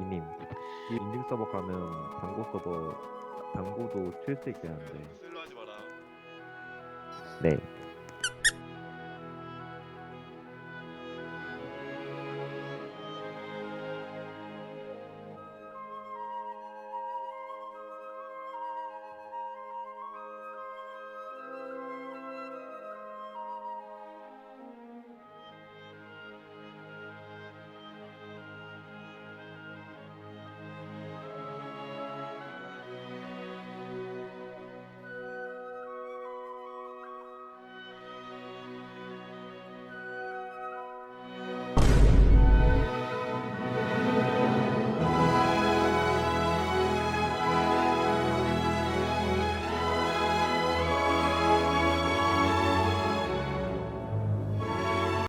이님. 이 인증 서버 가면 당구 서버 당구도 칠 수 있게 하는데. 일로 하지 마라. 네.